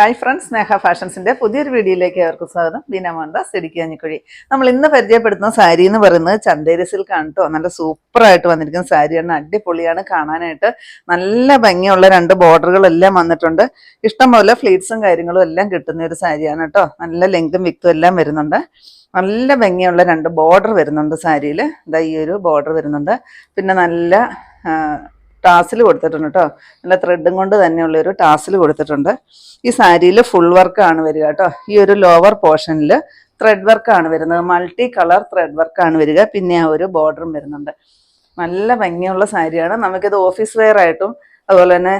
Hi friends സ്നേഹ ഫാഷൻസിന്റെ പുതിയൊരു വീഡിയോയിലേക്ക് അവർക്ക് സ്വാഗതം. സിടിക്കി അഞ്ഞിക്കുഴി. നമ്മൾ ഇന്ന് പരിചയപ്പെടുത്തുന്ന സാരി എന്ന് പറയുന്നത് ചന്തേരി സിൽക്ക് ആണ് കേട്ടോ നല്ല സൂപ്പറായിട്ട് വന്നിരിക്കുന്ന സാരിയാണ് അടിപൊളിയാണ്. കാണാനായിട്ട് നല്ല ഭംഗിയുള്ള രണ്ട് ബോർഡറുകളെല്ലാം വന്നിട്ടുണ്ട്. ഇഷ്ടംപോലെ ഫ്ലീറ്റ്സും കാര്യങ്ങളും എല്ലാം കിട്ടുന്ന ഒരു സാരിയാണ് കേട്ടോ നല്ല ലെങ്തും വിക്തും എല്ലാം വരുന്നുണ്ട്. നല്ല ഭംഗിയുള്ള രണ്ട് ബോർഡർ വരുന്നുണ്ട് സാരിയിൽ ഇതാ ഈ ഒരു ബോർഡർ വരുന്നുണ്ട്. പിന്നെ നല്ല ടാസിൽ കൊടുത്തിട്ടുണ്ട് കേട്ടോ നല്ല ത്രെഡും കൊണ്ട് തന്നെയുള്ള ഒരു ടാസിൽ കൊടുത്തിട്ടുണ്ട്. ഈ സാരിയിൽ ഫുൾ വർക്കാണ് വരിക കേട്ടോ ഈ ഒരു ലോവർ പോർഷനിൽ ത്രെഡ് വർക്കാണ് വരുന്നത്. മൾട്ടി കളർ ത്രെഡ് വർക്കാണ് വരിക. പിന്നെ ആ ഒരു ബോർഡറും വരുന്നുണ്ട്. നല്ല ഭംഗിയുള്ള സാരിയാണ്. നമുക്കിത് ഓഫീസ് വെയർ ആയിട്ടും അതുപോലെ തന്നെ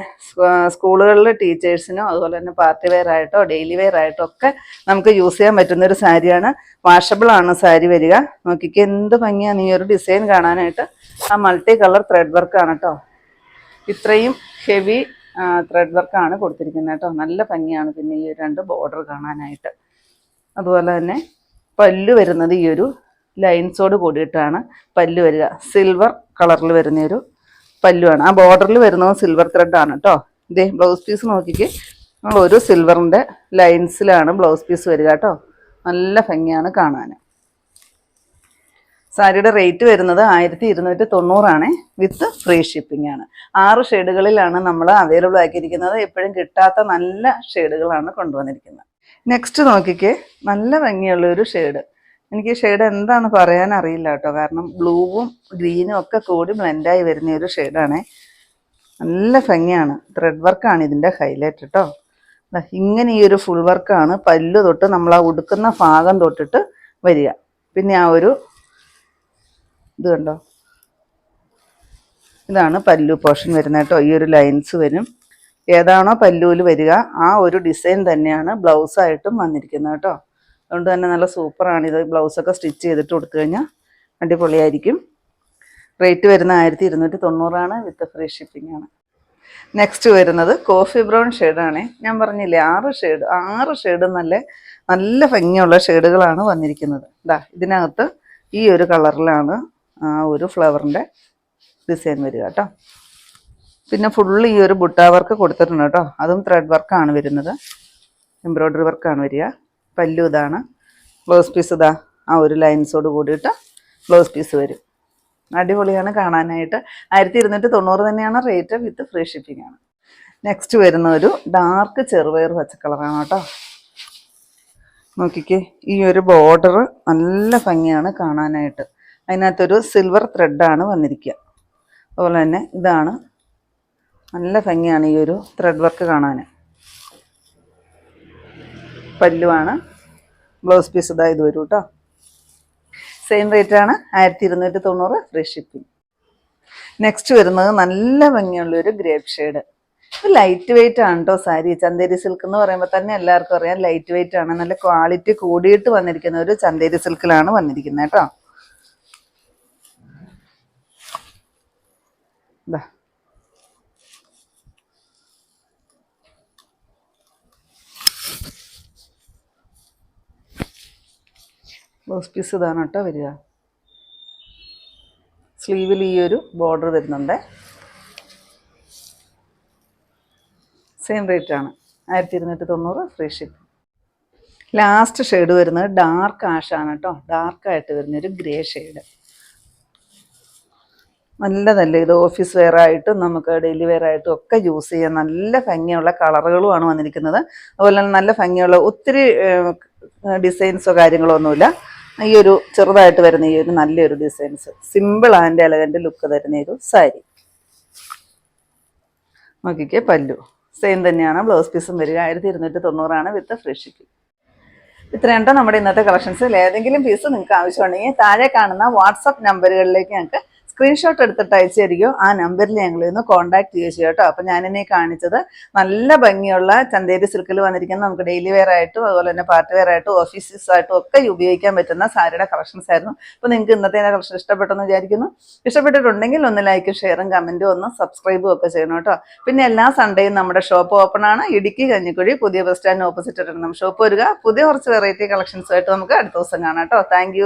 സ്കൂളുകളിലെ ടീച്ചേഴ്സിനും അതുപോലെ തന്നെ പാർട്ടി വെയർ ആയിട്ടോ ഡെയിലി വെയർ ആയിട്ടോ ഒക്കെ നമുക്ക് യൂസ് ചെയ്യാൻ പറ്റുന്ന ഒരു സാരിയാണ്. വാഷബിൾ ആണ് സാരി വരിക. നോക്കിക്ക് എന്ത് ഭംഗിയാണ് ഈ ഒരു ഡിസൈൻ കാണാനായിട്ട്. ആ മൾട്ടി കളർ ത്രെഡ് വർക്കാണ് കേട്ടോ ഇത്രയും ഹെവി ത്രെഡ് വർക്കാണ് കൊടുത്തിരിക്കുന്നത് കേട്ടോ. നല്ല ഭംഗിയാണ് പിന്നെ ഈ രണ്ട് ബോർഡർ കാണാനായിട്ട്. അതുപോലെ തന്നെ പല്ല് വരുന്നത് ഈ ഒരു ലൈൻസോട് കൂടിയിട്ടാണ് പല്ല് വരിക. സിൽവർ കളറിൽ വരുന്ന ഒരു പല്ലുവാണ്. ആ ബോർഡറിൽ വരുന്നത് സിൽവർ ത്രെഡാണ് കേട്ടോ. ഇതേ ബ്ലൗസ് പീസ് നോക്കിക്ക്. നമ്മൾ ഒരു സിൽവറിന്റെ ലൈൻസിലാണ് ബ്ലൗസ് പീസ് വരിക കേട്ടോ. നല്ല ഭംഗിയാണ് കാണാൻ സാരിയുടെ റേറ്റ് വരുന്നത് ആയിരത്തി ഇരുന്നൂറ്റി തൊണ്ണൂറാണ് വിത്ത് ഫ്രീ ഷിപ്പിംഗ് ആണ്. ആറ് ഷെയ്ഡുകളിലാണ് നമ്മൾ അവൈലബിൾ ആക്കിയിരിക്കുന്നത്. എപ്പോഴും കിട്ടാത്ത നല്ല ഷെയ്ഡുകളാണ് കൊണ്ടുവന്നിരിക്കുന്നത്. നെക്സ്റ്റ് നോക്കിക്കേ. നല്ല ഭംഗിയുള്ള ഒരു ഷെയ്ഡ്. എനിക്ക് ഷെയ്ഡ് എന്താണെന്ന് പറയാൻ അറിയില്ല കേട്ടോ. കാരണം ബ്ലൂവും ഗ്രീനും ഒക്കെ കൂടി ബ്ലെൻഡായി വരുന്ന ഒരു ഷെയ്ഡാണ്. നല്ല ഭംഗിയാണ്. ത്രെഡ് വർക്കാണ് ഇതിന്റെ ഹൈലൈറ്റ് കേട്ടോ. ഇങ്ങനെ ഈ ഒരു ഫുൾ വർക്കാണ് പല്ല് തൊട്ട് നമ്മൾ ആ ഉടുക്കുന്ന ഭാഗം തൊട്ടിട്ട് വരിക. പിന്നെ ആ ഒരു ഇത് കണ്ടോ ഇതാണ് പല്ലു പോർഷൻ വരുന്നത് കേട്ടോ. ഈ ഒരു ലൈൻസ് വരും. ഏതാണോ പല്ലുവിൽ വരിക ആ ഒരു ഡിസൈൻ തന്നെയാണ് ബ്ലൗസായിട്ടും വന്നിരിക്കുന്നത് കേട്ടോ. അതുകൊണ്ട് തന്നെ നല്ല സൂപ്പറാണ് ഇത്. ബ്ലൗസൊക്കെ സ്റ്റിച്ച് ചെയ്തിട്ട് കൊടുത്തു കഴിഞ്ഞാൽ അടിപൊളിയായിരിക്കും. റേറ്റ് വരുന്ന ആയിരത്തി ഇരുന്നൂറ്റി തൊണ്ണൂറാണ് വിത്ത് ഫ്രീ ഷിപ്പിംഗ് ആണ്. നെക്സ്റ്റ് വരുന്നത് കോഫി ബ്രൗൺ ഷെയ്ഡാണേ ഞാൻ പറഞ്ഞില്ലേ ആറ് ഷെയ്ഡ് ആറ് ഷെയ്ഡ് നല്ല നല്ല ഭംഗിയുള്ള ഷെയ്ഡുകളാണ് വന്നിരിക്കുന്നത്. ഇതാ ഇതിനകത്ത് ഈ ഒരു കളറിലാണ് ആ ഒരു ഫ്ലവറിന്റെ ഡിസൈൻ വരിക കേട്ടോ. പിന്നെ ഫുള്ള് ഈ ഒരു ബുട്ട വർക്ക് കൊടുത്തിട്ടുണ്ട് കേട്ടോ. അതും ത്രെഡ് വർക്കാണ് വരുന്നത്. എംബ്രോയ്ഡറി വർക്കാണ് വരിക. പല്ലു ഇതാണ്. ബ്ലൗസ് പീസ് ഇതാ. ആ ഒരു ലൈൻസോട് കൂടിയിട്ട് ബ്ലൗസ് പീസ് വരും. അടിപൊളിയാണ് കാണാനായിട്ട്. ആയിരത്തി ഇരുന്നൂറ്റി തൊണ്ണൂറ് തന്നെയാണ് റേറ്റ് വിത്ത് ഫ്രീ ഷിപ്പിംഗ് ആണ്. നെക്സ്റ്റ് വരുന്ന ഒരു ഡാർക്ക് ചെറുപയർ പച്ച കളറാണ് കേട്ടോ. നോക്കിക്കേ ഈ ഒരു ബോർഡർ നല്ല ഭംഗിയാണ് കാണാനായിട്ട്. അതിനകത്തൊരു സിൽവർ ത്രെഡാണ് വന്നിരിക്കുക. അതുപോലെ തന്നെ ഇതാണ് നല്ല ഭംഗിയാണ് ഈ ഒരു ത്രെഡ് വർക്ക് കാണാൻ പല്ലുവാണ്. ബ്ലൗസ് പീസ് ഇതാ ഇത് വരും കേട്ടോ സെയിം റേറ്റ് ആണ് ആയിരത്തി ഇരുന്നൂറ്റി തൊണ്ണൂറ് ഫ്രീ ഷിപ്പിംഗ് നെക്സ്റ്റ് വരുന്നത് നല്ല ഭംഗിയുള്ള ഒരു ഗ്രേപ്പ് ഷെയ്ഡ് ഇത് ലൈറ്റ് വെയിറ്റ് ആണ് കേട്ടോ സാരി. ചന്തേരി സിൽക്ക് എന്ന് പറയുമ്പോൾ തന്നെ എല്ലാവർക്കും അറിയാം ലൈറ്റ് വെയിറ്റ് ആണ്. നല്ല ക്വാളിറ്റി കൂടിയിട്ട് വന്നിരിക്കുന്ന ഒരു ചന്തേരി സിൽക്കിലാണ് വന്നിരിക്കുന്നത് കേട്ടോ ഇതാ ബ്ലൗസ് പീസ് ഇതാണ് കേട്ടോ വരിക. സ്ലീവിൽ ഈ ഒരു ബോർഡർ വരുന്നുണ്ട്. സെയിം റേറ്റ് ആണ്. ആയിരത്തി ഇരുന്നൂറ്റി തൊണ്ണൂറ് ഫ്രീ ഷിപ്പ്. ലാസ്റ്റ് ഷെയ്ഡ് വരുന്നത് ഡാർക്ക് ആഷാണ് കേട്ടോ. ഡാർക്കായിട്ട് വരുന്ന ഒരു ഗ്രേ ഷെയ്ഡ്. നല്ലതല്ലേ. ഇത് ഓഫീസ് വെയർ ആയിട്ടും നമുക്ക് ഡെയിലി വെയർ ആയിട്ടും ഒക്കെ യൂസ് ചെയ്യാൻ നല്ല ഭംഗിയുള്ള കളറുകളുമാണ് വന്നിരിക്കുന്നത്. അതുപോലെ നല്ല ഭംഗിയുള്ള ഒത്തിരി ഡിസൈൻസോ കാര്യങ്ങളോ ഒന്നുമില്ല. ഈ ഒരു ചെറുതായിട്ട് വരുന്ന ഈ ഒരു നല്ലൊരു designs. Simple and elegant look തരുന്ന ഒരു സാരി. നോക്കിക്കേ പല്ലു. സെയിം തന്നെയാണ്. ബ്ലൗസ് പീസും വരിക. ആയിരത്തി ഇരുന്നൂറ്റി തൊണ്ണൂറാണ് വിത്ത് ഫ്രീ ഷിപ്പിംഗ് ഇത്രയുണ്ടോ നമ്മുടെ ഇന്നത്തെ കളക്ഷൻസിൽ ഏതെങ്കിലും പീസ് നിങ്ങൾക്ക് ആവശ്യമുണ്ടെങ്കിൽ താഴെ കാണുന്ന വാട്സപ്പ് നമ്പറുകളിലേക്ക് ഞങ്ങൾക്ക് സ്ക്രീൻഷോട്ട് എടുത്തിട്ട് അയച്ചായിരിക്കും. ആ നമ്പറിൽ ഞങ്ങൾ ഇന്ന് കോൺടാക്ട് ചെയ്യുക ചെയ്യും കേട്ടോ. അപ്പം ഞാനിനെ കാണിച്ചത് നല്ല ഭംഗിയുള്ള ചന്തേരി സിൽക്കിൽ വന്നിരിക്കുന്ന നമുക്ക് ഡെയിലി വെയർ ആയിട്ടും അതുപോലെ തന്നെ പാർട്ടി വെയർ ആയിട്ടും ഓഫീസസ് ആയിട്ടും ഒക്കെ ഉപയോഗിക്കാൻ പറ്റുന്ന സാരിയുടെ കളക്ഷൻസ് ആയിരുന്നു. അപ്പോൾ നിങ്ങൾക്ക് ഇന്നത്തെ കളക്ഷൻ ഇഷ്ടപ്പെട്ടെന്ന് വിചാരിക്കുന്നു. ഇഷ്ടപ്പെട്ടിട്ടുണ്ടെങ്കിൽ ഒന്ന് ലൈക്കും ഷെയറും കമന്റും ഒന്ന് സബ്സ്ക്രൈബും ഒക്കെ ചെയ്യണം കേട്ടോ. പിന്നെ എല്ലാ സൺഡേയും നമ്മുടെ ഷോപ്പ് ഓപ്പൺ ആണ്. ഇടുക്കി കഞ്ഞിക്കുഴി പുതിയ ബസ് സ്റ്റാൻഡിന് ഓപ്പോസിറ്റ് ഇടണം ഷോപ്പ് വരിക. പുതിയ കുറച്ച് വെറൈറ്റി കളക്ഷൻസ് ആയിട്ട് നമുക്ക് അടുത്ത ദിവസം കാണാം കേട്ടോ. താങ്ക്